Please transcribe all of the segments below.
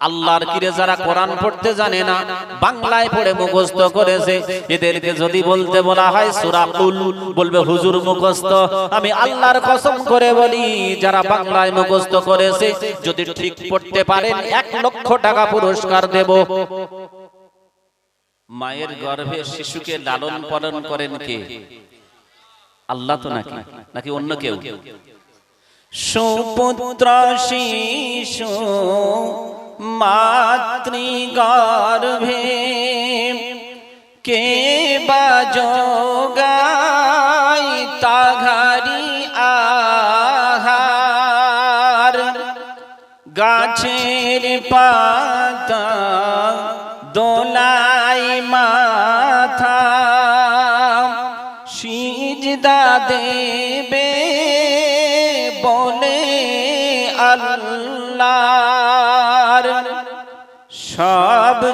আল্লাহর কিরে যারা কোরআন পড়তে জানে না বাংলায় পড়ে মুখস্থ করেছে এদেরকে যদি বলতে বলা হয় সূরা কুল বলবে হুজুর মুখস্থ। আমি আল্লাহর কসম করে বলি যারা বাংলায় মুখস্থ করেছে যদি ঠিক পড়তে পারেন এক লক্ষ টাকা পুরস্কার দেব। মায়ের গর্ভে শিশুকে লালন পালন করেন কে? আল্লাহ তো নাকি? নাকি? অন্য কেউ? সুপুত্র শিশু মাতৃগর্ভে কে বাজগাই তাঘারি আহার? গাছের পাতা দোলাই মাথা সিজদা দেবে বলে আল্লাহর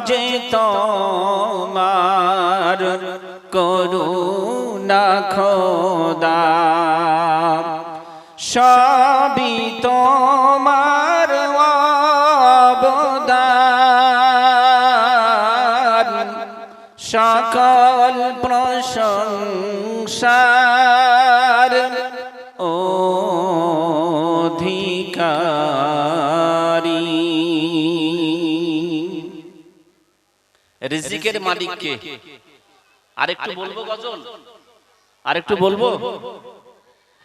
যে তোমার করুণা খোদা। সবই তোমার অবদান। সকল প্রশংসার রিজিকের মালিককে। আরেকটু বলব গজল? আরেকটু বলব?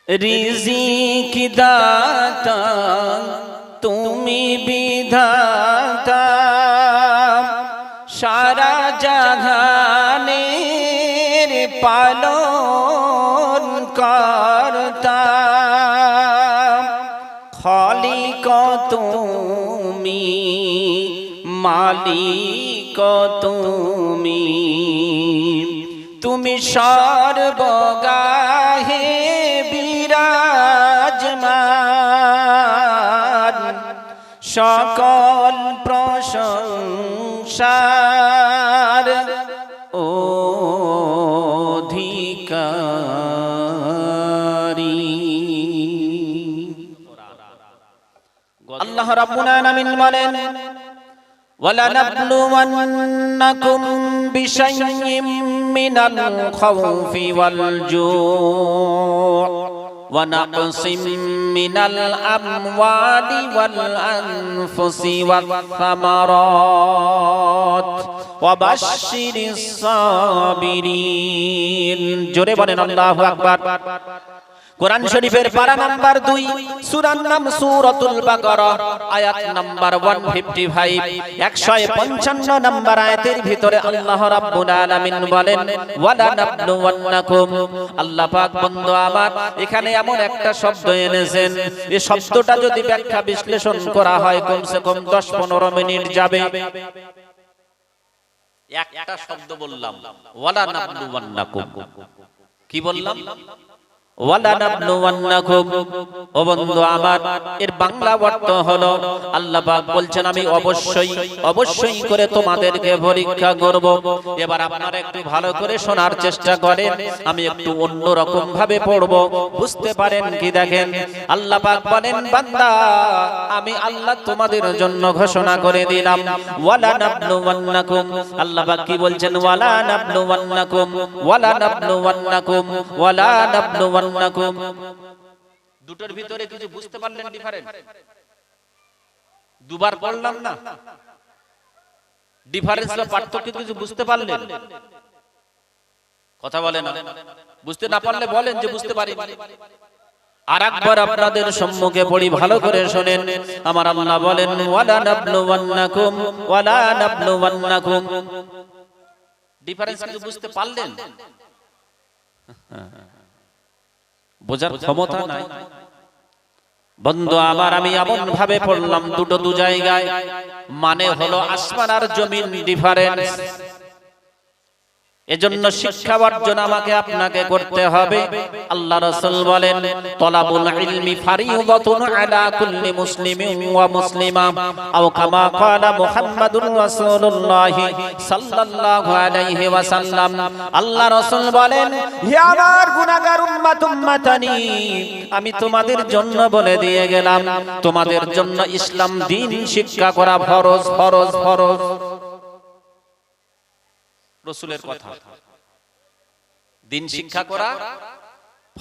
রিজিক দাতা তুমি বিধাতা সারা জাহানের পালন কর্তা খলিক তুমি মালিক। তুমি? তুমি সর্বগাহে বিরাজমান। সকল প্রশংসার অধিকারী। আল্লাহ রাব্বুল আলামিন বলেন ولنبلونكم بشيء من الخوف والجوع ونقص من الأموال والأنفس والثمرات وبشر الصابرين جربنا الله أكبر কোরআন শরীফের পারা নাম্বার দুই সুরার নাম সুরাতুল বাকারা আয়াত নাম্বার 155 155 নাম্বার আয়াতের ভিতরে আল্লাহ রাব্বুল আলামিন বলেন ওয়ালা নাবলুওয়ান্নাকুম আল্লাহ পাক বন্ধু আমার এখানে এমন একটা শব্দ এনেছেন এই শব্দটা যদি ব্যাখ্যা বিশ্লেষণ করা হয় কমসে কম 10 15 মিনিট যাবে। একটা শব্দ বললাম ওয়ালা নাবলুওয়ান্নাকুম কি বললাম? আমি একটু ভাবে বুঝতে পারেন কি দেখেন? আল্লাহ বলেন, বান্দা, আমি আল্লাহ তোমাদের জন্য ঘোষণা করে দিলাম। ওয়ালা আল্লাহ কি বলছেন? ওয়ালা নাবলুওয়ান্নাকুম ওয়ালা নাবলুওয়ান্নাকুম ওয়ালা নাবলুওয়ান্নাকুম দুটোর ভিতরে কিছু বুঝতে পারলেন ডিফারেন্ট দুবার পড়লাম না? ডিফারেন্স বা পার্থক্য কিছু বুঝতে পারলেন? কথা বলেন বুঝতে না পারলে বলেন যে বুঝতে পারি। আপনাদের ডিফারেন্স কিছু বুঝতে পারলেন? বোঝার ক্ষমতা নাই। বন্ধু আমার আমি এমন ভাবে পড়লাম দুটো দু জায়গায়। মানে হলো আসমান আর জমিন ডিফারেন্স এজন্য শিক্ষা অর্জন আমাকে আপনাকে করতে হবে। আল্লাহ রাসূল বলেন তলাবুল ইলমি ফারিদাতুন আলা কুল্লি মুসলিমিন ওয়া মুসলিমা আও কামা ক্বালা মুহাম্মাদুর রাসূলুল্লাহ সাল্লাল্লাহু আলাইহি ওয়াসাল্লাম। আল্লাহ রাসূল বলেন হে আমার গুনাহগার উম্মত উম্মতানি আমি তোমাদের জন্য বলে দিয়ে গেলাম তোমাদের জন্য ইসলাম দিন শিক্ষা করা ফরজ ফরজ ফরজ। রসুলের কথা। দিন শিক্ষা করা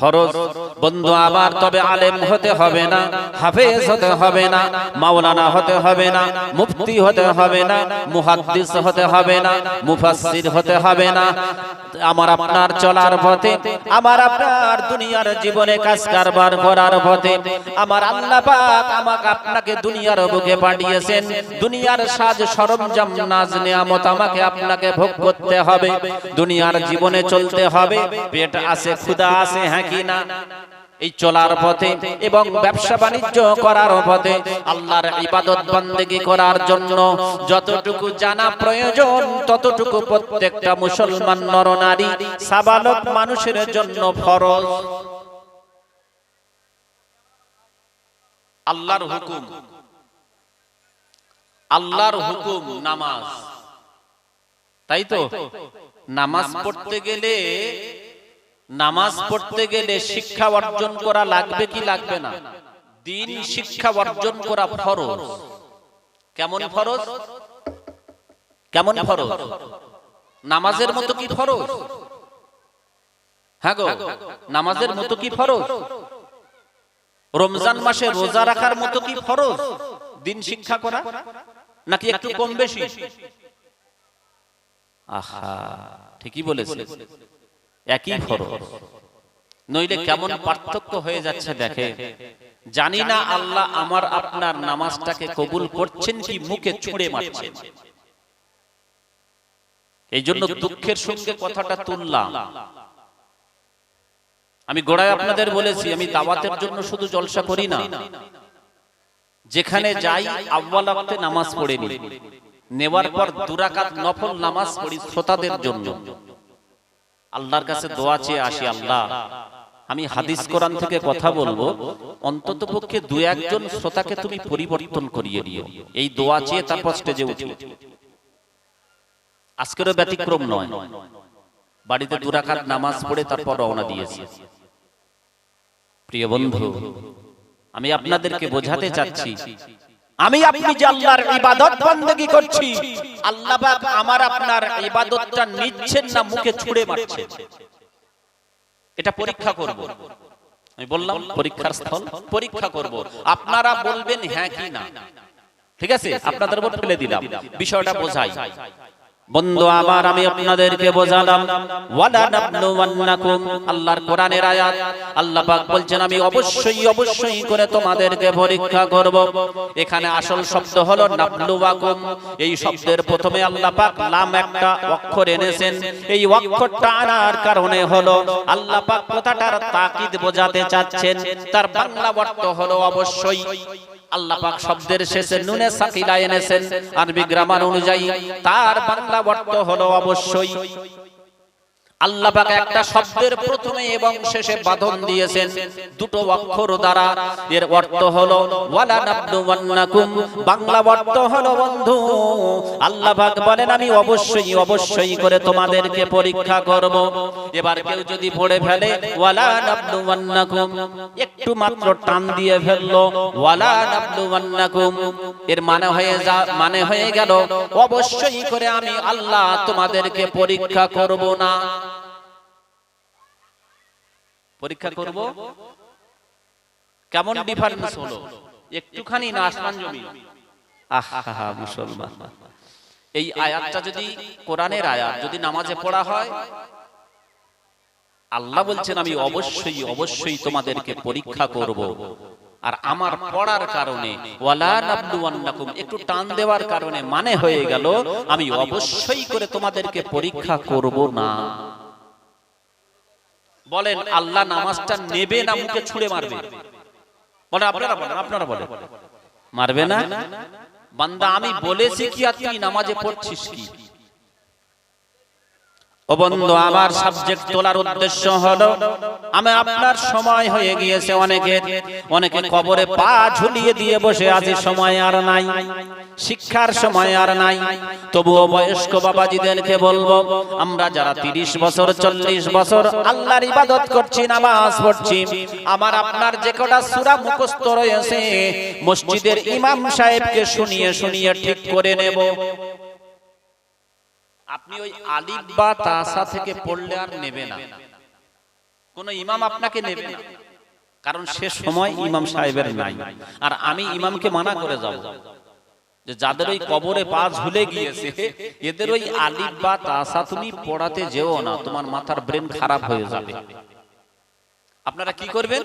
ফরজ, বন্ধু আবার তবে আলেম হতে হবে না, হাফেজ হতে হবে না, মাওলানা হতে হবে না, মুফতি হতে হবে না, মুহাদ্দিস হতে হবে না, মুফাসসির হতে হবে না। আমার আপনার চলার পথে, আমার আপনার দুনিয়ার জীবনে কাজ কারবার করার পথে, আমার আল্লাহ পাক আমাকে আপনাকে দুনিয়ার বুকে পাঠিয়েছেন, দুনিয়ার সাজ সরঞ্জাম নাজ নিয়ামত আমাকে আপনাকে ভোগ করতে হবে, দুনিয়ার জীবনে চলতে হবে, পেট আছে, ক্ষুধা আছে হ্যাঁ কি না এই চলার পথে এবং ব্যবসা বাণিজ্য করার পথে আল্লাহর ইবাদত বন্দেগী করার জন্য যতটুকু জানা প্রয়োজন, ততটুকু প্রত্যেকটা মুসলমান নরনারী সাবালক মানুষের জন্য ফরজ। আল্লাহর হুকুম। আল্লাহর হুকুম নামাজ। তাই তো? নামাজ পড়তে গেলে নামাজ পড়তে গেলে শিক্ষা অর্জন করা লাগবে কি লাগবে না? দিন শিক্ষা অর্জন করা ফরজ। কেমন ফরজ? কেমন ফরজ? নামাজের মতো কি ফরজ? হ্যাঁ গো, নামাজের মতো কি ফরজ? রমজান মাসে রোজা রাখার মতো কি ফরজ? দিন শিক্ষা করা? নাকি একটু কম বেশি? আহা, ঠিকই বলেছে একই ফরজ নইলে কেমন পার্থক্য হয়ে যাচ্ছে দেখে। জানি না আল্লাহ আমার আপনার নামাজটাকে কবুল করছেন কি মুখে ছুঁড়ে মারছেন? এই জন্য দুঃখের সঙ্গে কথাটা তুললাম। আমি গোড়ায় আপনাদের বলেছি আমি দাওয়াতের জন্য শুধু জলসা করি না। যেখানে যাই আব্বাল ওয়াক্তে নামাজ পড়ে নেওয়ার পর দুরাকাত নফল নামাজ পড়ি শ্রোতাদের জন্য। আল্লাহর কাছে দোয়া চেয়ে আসি আল্লাহ। আমি হাদিস কোরআন থেকে কথা বলব অন্তত পক্ষে দু একজন শ্রোতাকে তুমি পরিবর্তন করিয়ে দিও। এই দোয়া চেয়ে তারপর স্টেজে উঠি আজকেরও ব্যতিক্রম নয়। বাড়িতে দুরাকাত নামাজ পড়ে তারপর রওনা দিয়েছি। প্রিয় বন্ধু আমি আপনাদেরকে বোঝাতে চাচ্ছি। আমি আপনি যে আল্লাহর ইবাদত বন্দেগি করছি আল্লাহ পাক আমার আপনার ইবাদতটা নিচ্ছেন না মুখে ছুঁড়ে মারছে। এটা পরীক্ষা করব। আমি বললাম পরীক্ষার স্থল? পরীক্ষা করব। আপনারা বলবেন হ্যাঁ কি না? ঠিক আছে? আপনাদের উপর ফেলে দিলাম। বিষয়টা বোঝাই। বন্ধু আমার আমি আপনাদেরকে বোঝালাম। আল্লাহর কোরআনের আয়াত। আল্লাহ পাক বলছেন আমি অবশ্যই অবশ্যই করে তোমাদেরকে পরীক্ষা করব। এখানে আসল শব্দ হলো নাবলুওয়াকুম। এই শব্দের প্রথমে আল্লাহ পাক লাম একটা অক্ষর এনেছেন। এই অক্ষরটা আনার কারণে হলো আল্লাহ পাক কথাটার তাকিদ বোঝাতে চাচ্ছেন। তার বাংলা অর্থ হলো অবশ্যই। আল্লাহ পাক শব্দের শেষে নুনে সাকিলা এনেছেন আরবি গ্রামার অনুযায়ী তার বাংলা অর্থ হলো অবশ্যই আল্লাহ পাক একটা শব্দের প্রথমে এবং শেষে বাঁধন দিয়েছেন। দুটো অক্ষর দ্বারা। এর অর্থ হলো, ওয়ালা নাবলুওয়ান্নাকুম। বাংলা অর্থ হলো, বন্ধু। আল্লাহ পাক বলেন, আমি অবশ্যই অবশ্যই করে তোমাদেরকে পরীক্ষা করব। এবার কেউ যদি পড়ে ফেলে, ওয়ালা নাবলুওয়ান্নাকুম। একটু মাত্র টান দিয়ে ফেলল, ওয়ালা নাবলুওয়ান্নাকুম। এর মানে হয়ে যা মানে হয়ে গেল, অবশ্যই করে আমি আল্লাহ তোমাদেরকে পরীক্ষা করব না। পরীক্ষা করব। কেমন ডিফারেন্স হলো? একটুখানি না আসমান জমি। আহা মুসলমান। এই আয়াতটা যদি কোরআনের আয়াত যদি নামাজে পড়া হয় আল্লাহ বলছেন আমি অবশ্যই অবশ্যই তোমাদেরকে পরীক্ষা করব। আর আমার পড়ার কারণে একটু টান দেওয়ার কারণে মানে হয়ে গেল আমি অবশ্যই করে তোমাদেরকে পরীক্ষা করব না। বলেন আল্লাহ নামাজটা নেবে না মুখে ছুঁড়ে মারবে? বলে আপনারা বলেন আপনারা বলেন। মারবে না? বান্দা আমি বলেছি কি আর তুই নামাজে পড়ছিস কি? ও বন্ধু আমার সাবজেক্ট তোলার উদ্দেশ্য হলো আমি আপনার সময় হয়ে গিয়েছে অনেকের অনেকে কবরে পা ঝুলিয়ে দিয়ে বসে আছে সময় আর নাই শিক্ষার সময় আর নাই। তবুও বয়স্ক বাবাজিদেরকে বলব আমরা যারা তিরিশ বছর চল্লিশ বছর আল্লাহর ইবাদত করছি নামাজ পড়ছি আমার আপনার যে কটা সূরা মুখস্থ রয়েছে মসজিদের ইমাম সাহেবকে শুনিয়ে শুনিয়ে ঠিক করে নেব। আপনি ওই আলিফ বা তাসা থেকে পড়লে আর নেবে না। কোন ইমাম আপনাকে নেবে না। কারণ সে সময় ইমাম সাহেবের নাই। আর আমি ইমামকে মানা করে যাব। যে যাদের ওই কবরে পা ঝুলে গিয়েছে এদের ওই আলিফ বা তাসা তুমি পড়াতে যেও না তোমার মাথার ব্রেন খারাপ হয়ে যাবে। আপনারা কি করবেন?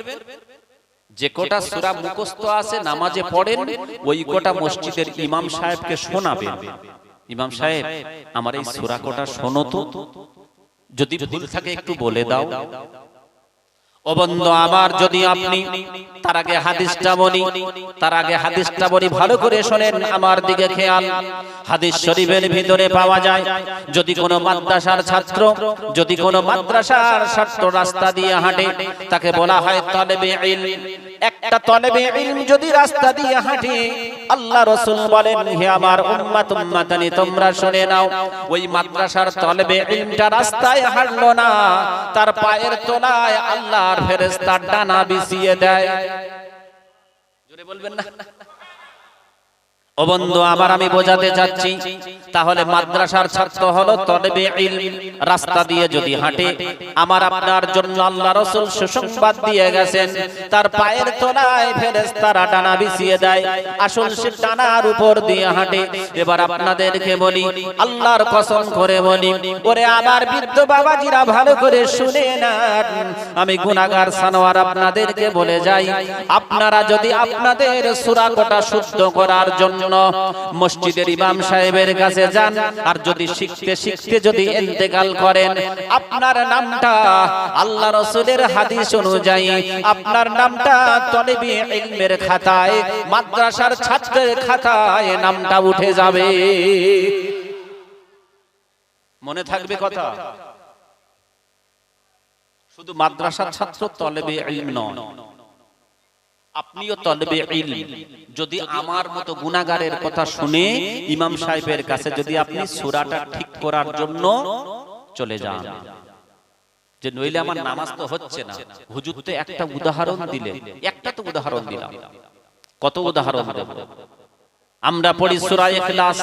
যে কোটা সূরা মুখস্থ আছে নামাজে পড়েন ওই কোটা মসজিদের ইমাম সাহেবকে শোনাবেন। ইমাম সাহেব, আমার এই সূরা কোটা শোনো তো। যদি ভুল থাকে একটু বলে দাও। ও বন্ধু আমার যদি আপনি তার আগে হাদিসটা বলি, তার আগে হাদিসটা বলি, ভালো করে শোনেন আমার দিকে খেয়াল। হাদিস শরীফের ভিতরে পাওয়া যায়, যদি কোনো মাদ্রাসার ছাত্র, যদি কোনো মাদ্রাসার ছাত্র রাস্তা দিয়ে হাঁটে, তাকে বলা হয় ইলম। একটা তলেবে ইলম যদি রাস্তা দিয়ে হাঁটে, আল্লাহ রসুল বলেন, হে আমার উম্মাত, উম্মাতানি, তোমরা শুনে নাও, ওই মাদ্রাসার তলেবে ইলমটা রাস্তায় হাঁটলো না, তার পায়ের তলায় আল্লাহর ফেরেশতা ডানা বিছিয়ে দেয়। জোরে বলবেন না? ও বন্ধু, আবার আমি বোঝাতে চাচ্ছি, তাহলে মাদ্রাসার ছাত্র হলো তলবে ইলম, রাস্তা দিয়ে যদি হাঁটে, আমার আপনার জন্য আল্লাহ রসুল সুসংবাদ দিয়ে গেছেন, তার পায়ের তলায় ফেরেশতারা ডানা বিছিয়ে দেয় আসল সে ডানার উপর দিয়ে হাঁটে, এবার আপনাদেরকে বলি, আল্লাহর কসম করে বলি, ওরে আমার বৃদ্ধ বাবাজিরা ভালো করে শুনে না আমি গুনাহগার সানোয়ার আপনাদেরকে বলে যাই, আপনারা যদি আপনাদের সূরা কোটা শুদ্ধ করার জন্য মসজিদের ইমাম সাহেবের কাছে যান। আর যদি শিখতে শিখতে যদি ইন্তেকাল করেন, আপনার নামটা আল্লাহ রসুলের হাদিস অনুযায়ী আপনার নামটা তলেবি ইলমের খাতায়, মাদ্রাসার ছাত্রের খাতায় নামটা উঠে যাবে। মনে থাকবে কথা? শুধু মাদ্রাসার ছাত্র তলেবে ইলম নয়। আপনিও তলবে ইলম। যদি আমার মতো গুনাহগারের কথা শুনে ইমাম সাহেবের কাছে যদি আপনি সূরাটা ঠিক করার জন্য চলে যান। যে নইলে আমার নামাজ তো হচ্ছে না। হুজুর তো একটা উদাহরণ দিলে একটা তো উদাহরণ দিলাম। কত উদাহরণ দেব? আমরা পড়ি সূরা ইখলাস।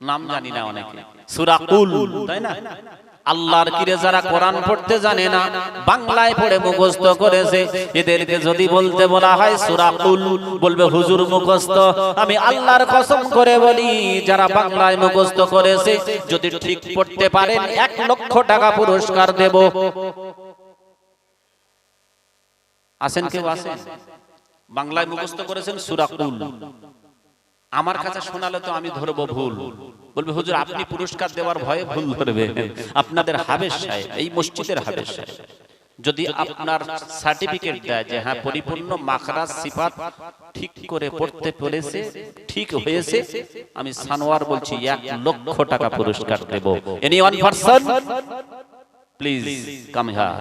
নাম জানি না অনেকে। সূরা কুল তাই না? আল্লাহর কিরে যারা কোরআন পড়তে জানে না বাংলায় পড়ে মুখস্থ করেছে এদেরকে যদি বলতে বলা হয় সূরা কুল বলবে হুজুর মুখস্থ। আমি আল্লাহর কসম করে বলি যারা বাংলায় মুখস্থ করেছে যদি ঠিক পড়তে পারেন এক লক্ষ টাকা পুরস্কার দেব। আছেন কেউ? আছেন। বাংলায় মুখস্থ করেছেন সূরা কুল। আমার কাছে শোনালে তো আমি ধরবো ভুল। বলবে হুজুর আপনি পুরস্কার দেওয়ার ভয়ে ভুল ধরবে। আপনাদের হাবেশ সাহেব এই মসজিদের হাবেশ সাহেব যদি আপনার সার্টিফিকেট দেয় যে হ্যাঁ পরিপূর্ণ মাখরাজ সিফাত ঠিক করে পড়তে পেরেছে ঠিক হয়েছে আমি সানোয়ার বলছি এক লক্ষ টাকা পুরস্কার দেব। Any one person please come here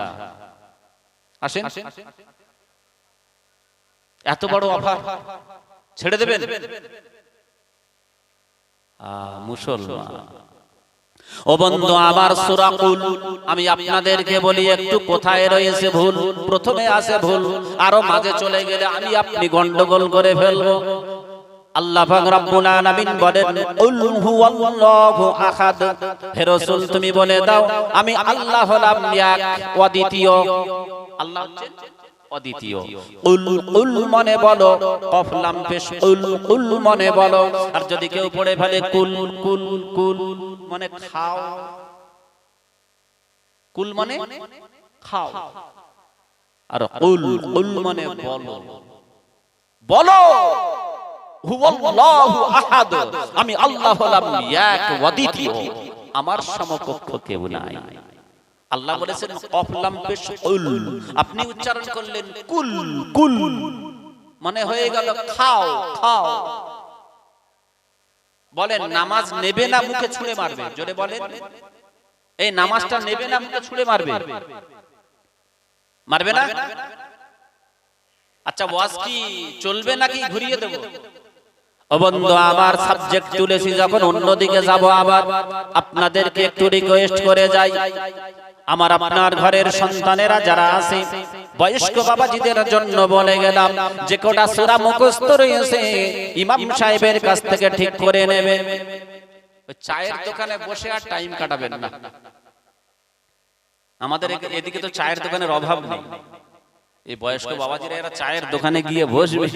আসেন? এত বড় অফার। ছেড়ে দেবেন? মুসলমান। ও বন্ধু আমার সুরাকুল আমি আপনাদেরকে বলি, একটু কোথায় রয়েছে ভুল? প্রথমে আছে ভুল, আরও মাঝে চলে গেলে আমি আপনি গন্ডগোল করে ফেলব। আল্লাহ পাক রব্বুল আলামিন বলেন তুমি বলে দাও, আমি আল্লাহ হলাম অদ্বিতীয় আল্লাহ উল উল উল উল আর যদি কেউ পড়ে ফেলে কুল কুল কুল মানে খাও। কুল মানে খাও। আর কুল কুল মানে বলো। বলো আমি আল্লাহ আমার সমকক্ষ কেউ নাই। আল্লাহ বলেছেন কফলাম পেশ উল। আপনি উচ্চারণ করলেন কুল। কুল। মানে হয়ে গেল খাও। খাও বলেন নামাজ নেবে না মুখে ছুঁড়ে মারবে। জোরে বলেন এই নামাজটা নেবে না মুখে ছুঁড়ে মারবে। মারবে। না? আচ্ছা ওয়াজ কি চলবে নাকি ঘুরিয়ে দেবো? ও বন্ধু আমার সাবজেক্ট তুলেছি যখন অন্যদিকে যাব আবার আপনাদেরকে একটু রিকোয়েস্ট করে যাই। আমার আপনার ঘরের সন্তানেরা যারা আছে, বয়স্ক বাবাজিদের জন্য বলে গেলাম, যে কোটা সুরা মুখস্থ রয়েছে, ইমাম সাহেবের কাছ থেকে ঠিক করে নেবে। চায়ের দোকানে বসে আর টাইম কাটাবেন না। আমাদের এদিকে তো চায়ের দোকানের অভাব নেই। এই বয়স্ক বাবাজিরা এরা চায়ের দোকানে গিয়ে বসবে।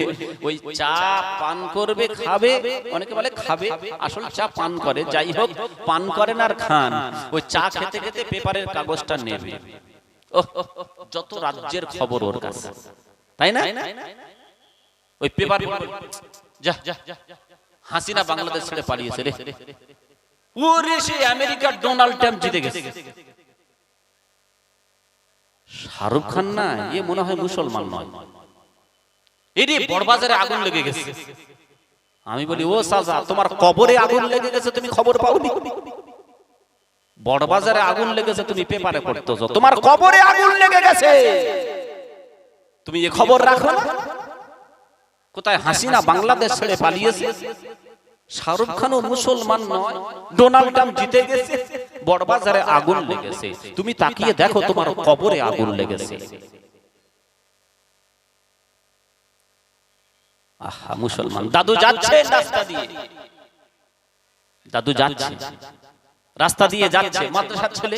ওই চা পান করবে খাবে অনেকে বলে খাবে আসল চা পান করে। যাই হোক পান করেন আর খান। ওই চা খেতে খেতে পেপারের কাগজটা নেবে। যত রাজ্যের খবর ওর কাছে। তাই না? ওই পেপার যা হাসিনা বাংলাদেশ ছেড়ে পালিয়েছে রে। ওরে সে আমেরিকার ডোনাল্ড ট্রাম্প জিতে গেছে। শাহরুখ খান না এ মনে হয় মুসলমান নয়। এরে বড়বাজারে আগুন লেগে গেছে। আমি বলি ও সাজা তোমার কবরে আগুন লেগে গেছে তুমি খবর পাওনি? বড়বাজারে আগুন লেগেছে তুমি পেপারে পড়তেছো। তোমার কবরে আগুন লেগে গেছে। তুমি এ খবর রাখো না? কোথায় হাসিনা বাংলাদেশ ছেড়ে পালিয়েছে? শাহরুখ খানও মুসলমান নয়। ডোনাল্ড ট্রাম্প জিতে গেছে। বড়বাজারে আগুন লেগেছে। তুমি তাকিয়ে দেখো তোমার কবরে আগুন লেগেছে। আহা মুসলমান। দাদু যাচ্ছে রাস্তা দিয়ে। দাদু যাচ্ছে। রাস্তা দিয়ে যাচ্ছে। মাদ্রাসার ছেলে।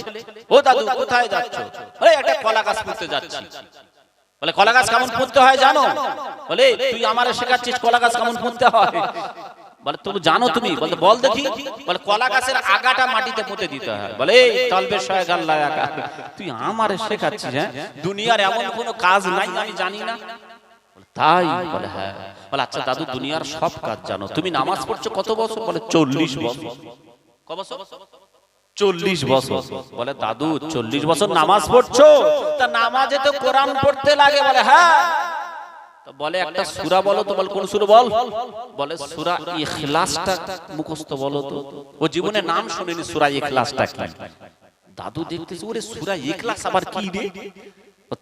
ও দাদু কোথায় যাচ্ছ? ওই একটা কলা গাছ পুঁততে যাচ্ছি। বলে কলা গাছ কেমন পুঁততে হয় জানো? বলে তুই আমারে শেখাচ্ছিস কলা গাছ কেমন পুঁততে হয়। বলে, তুমি জানো তুমি? বলে বল দেখি। বলে, কলা গাছের আগাটা মাটিতে পুঁতে দিতে হয়। বলে তলবে শয়ে আগা তুই আমারে শেখাচ্ছিস হ্যাঁ? দুনিয়ার এমন কোনো কাজ নাই, আমি জানি না। তাই? বলে হ্যাঁ। বলে আচ্ছা দাদু, দুনিয়ার সব কাজ জানো। তুমি নামাজ পড়ছো কত বছর? বলে, চল্লিশ বছর। ক বছর? চল্লিশ বছর। বলে, দাদু, চল্লিশ বছর নামাজ পড়ছো? তা নামাজে তো কোরআন পড়তে লাগে। বলে হ্যাঁ। তো বলে একটা সূরা বলো তো বল কোন সূরা বল বলে সূরা ইখলাসটা মুখস্থ বলো তো ও জীবনে নাম শুনেনি সূরা ইখলাসটা কি দাদু দেখতেছে ওরে সূরা ইখলাস আবার কি রে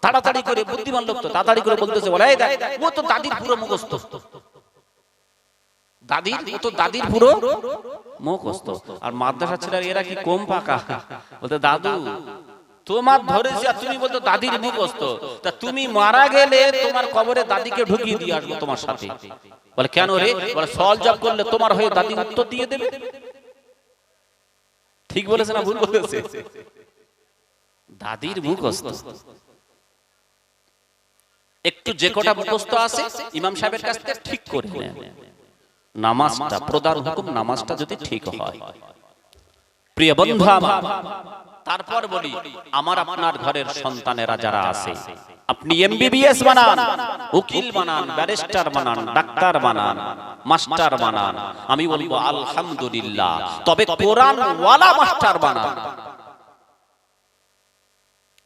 তাড়াতাড়ি করে বুদ্ধিমান লোক তো তাড়াতাড়ি করে বলতেছে বলে এই দেখ ও তো দাদির পুরো মুখস্থ দাদির ও তো দাদির পুরো মুখস্থ আর মাদ্রাসা ছেলেরা এরা কি কম পাকা বলতে দাদু তোমার ধরেছি তুমি বলতো দাদির মুখস্থ। তা তুমি মারা গেলে তোমার কবরে দাদিকে ঢুকিয়ে দিয়ে আসব তোমার সাথে। বলে, কেন রে? বলে সল জব করলে তোমার হয়ে দাদি উত্তর দিয়ে দেবে। ঠিক বলেছে না ভুল বলেছে? দাদির মুখস্থ। একটু যে কটা মুখস্থ আছে, ইমাম সাহেবের কাছ থেকে ঠিক করে নেন নামাজটা প্রধান হুকুম নামাজটা যদি ঠিক হয়। প্রিয় বন্ধু আমার তারপর বলি আমার আপনার ঘরের সন্তানেরা যারা আছে আপনি এমবিবিএস বানান উকিল বানান ব্যারিস্টার বানান ডাক্তার বানান মাস্টার বানান আমি বলব আলহামদুলিল্লাহ তবে কোরআন ওয়ালা মাস্টার বানান।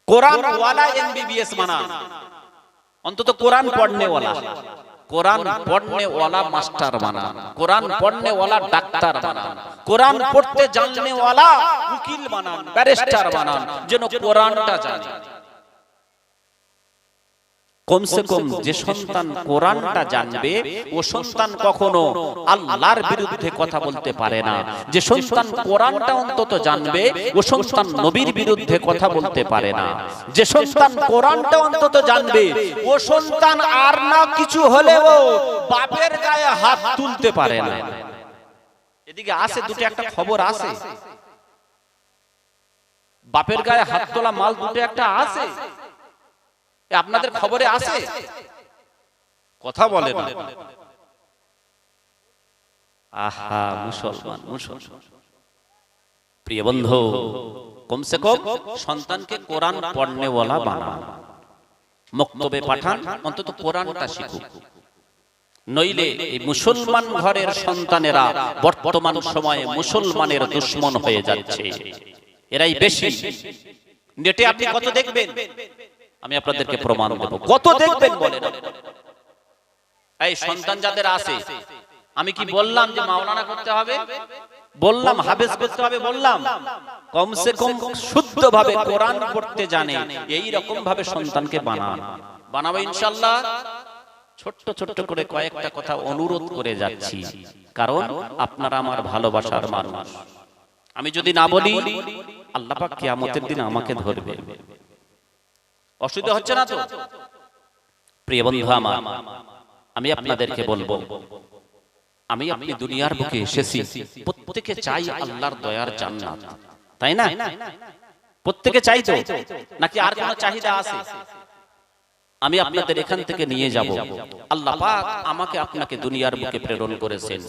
কোরআন ওয়ালা এমবিবিএস বানান। অন্তত কোরআন পড়নে ওয়ালা কোরআন পড়নে ওয়ালা মাস্টার বানান কোরআন পড়নে ওয়ালা ডাক্তার বানান কোরআন পড়তে জাননে ওয়ালা উকিল বানান ব্যারিস্টার বানান যেন কোরআনটা জানে। কমসে কম যে সন্তান কোরআনটা জানবে ও সন্তান কখনো আল্লাহর বিরুদ্ধে কথা বলতে পারে না। যে সন্তান কোরআনটা অন্তত জানবে ও সন্তান নবীর বিরুদ্ধে কথা বলতে পারে না। যে সন্তান কোরআনটা অন্তত জানবে ও সন্তান আর না কিছু হলেও বাপের গায়ে হাত তুলতে পারে না। এদিকে আছে দুটো একটা খবর আছে বাপের গায়ে হাত তোলা মাল দুটো একটা আছে আপনাদের খবরে আছে? কথা বলে না। আহা মুসলমান মুসলমান। প্রিয় বন্ধু কমসে কম সন্তানকে কোরআন পড়নেওয়ালা বানান মক্তবে পাঠান অন্তত কোরআনটা শিখুক। নইলে এই মুসলমান ঘরের সন্তানেরা বর্তমান সময়ে মুসলমানের দুশ্মন হয়ে যাচ্ছে। এরাই বেশি। নেটে আপনি কত দেখবেন? আমি আপনাদেরকে প্রমাণ দেব। কত দেখবেন বলেন? এই সন্তান যাদের আছে আমি কি বললাম যে মাওলানা করতে হবে? বললাম হাফেজ করতে হবে বললাম। কমসে কম শুদ্ধভাবে কোরআন পড়তে জানে এই রকম ভাবে সন্তানকে বানান। বানাবো ইনশাল্লাহ ছোট্ট ছোট্ট করে কয়েকটা কথা অনুরোধ করে যাচ্ছি। কারণ আপনারা আমার ভালোবাসার মানুষ। আমি যদি না বলি আল্লাহ পাক কিয়ামতের দিন আমাকে ধরবে। অসুবিধা হচ্ছে না তো? প্রিয় বন্ধু আমার, আমি আপনাদেরকে বলব, আমি আপনি দুনিয়ার বুকে এসেছি, প্রত্যেকে চাই আল্লাহর দয়ার জান্নাত, তাই না? প্রত্যেকে চাই তো? নাকি আর কোনো চাহিদা আছে? আমি আপনাদের এখান থেকে নিয়ে যাব। আল্লাহ পাক আমাকে আপনাকে দুনিয়ার বুকে প্রেরণ করেছেন।